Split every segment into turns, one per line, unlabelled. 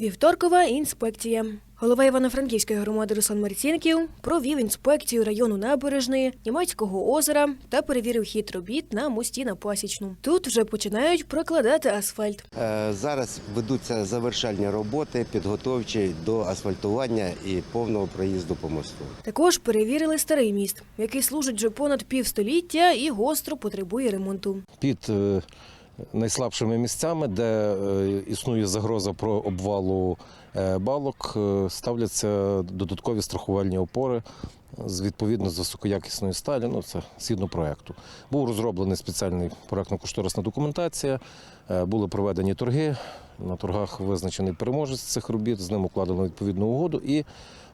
Вівторкова інспекція. Голова Івано-Франківської громади Руслан Марцінків провів інспекцію району набережної Німецького озера та перевірив хід робіт на мості на Пасічну. Тут вже починають прокладати асфальт.
Е, Зараз ведуться завершальні роботи, підготовчі до асфальтування і повного проїзду по мосту.
Також перевірили старий міст, який служить вже понад півстоліття і гостро потребує ремонту.
під е, найслабшими місцями, де е, існує загроза про обвалу е, балок, е, ставляться додаткові страхувальні опори з відповідно з високоякісної сталі. Ну це згідно проекту. Був розроблений спеціальний проектно-кошторисна документація. Були проведені торги. На торгах визначений переможець цих робіт. З ним укладено відповідну угоду і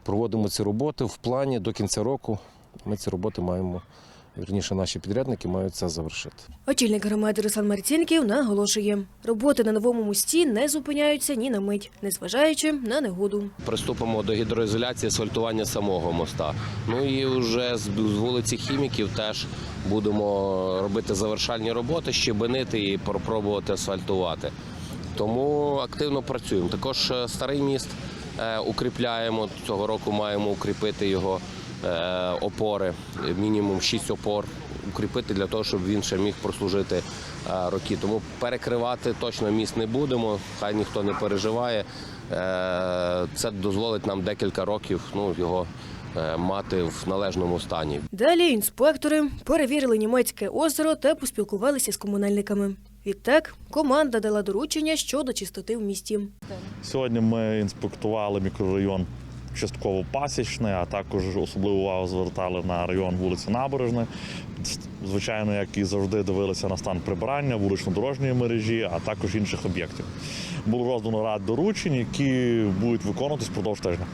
проводимо ці роботи в плані до кінця року. Ми ці роботи маємо. Вірніше, наші підрядники мають це завершити.
Очільник громади Руслан Марцінків наголошує, роботи на новому мості не зупиняються ні на мить, незважаючи на негоду.
Приступимо до гідроізоляції асфальтування самого моста. Ну і вже з вулиці хіміків теж будемо робити завершальні роботи, щебенити і пробувати асфальтувати. Тому активно працюємо. Також е, старий міст е, укріпляємо. Цього року маємо укріпити його опори, мінімум 6 опор. Укріпити для того, щоб він ще міг прослужити е, роки. Тому перекривати точно міст не будемо. Хай ніхто не переживає. Е, Це дозволить нам декілька років ну, його е, мати в належному стані.
Далі інспектори перевірили німецьке озеро та поспілкувалися з комунальниками. Відтак команда дала доручення щодо чистоти в місті.
Сьогодні ми інспектували мікрорайон частково пасічне, а також особливу увагу звертали на район вулиці Набережної. Звичайно, як і завжди дивилися на стан прибирання, вулично-дорожньої мережі, а також інших об'єктів. Було роздано ряд доручень, які будуть виконуватись впродовж тижня.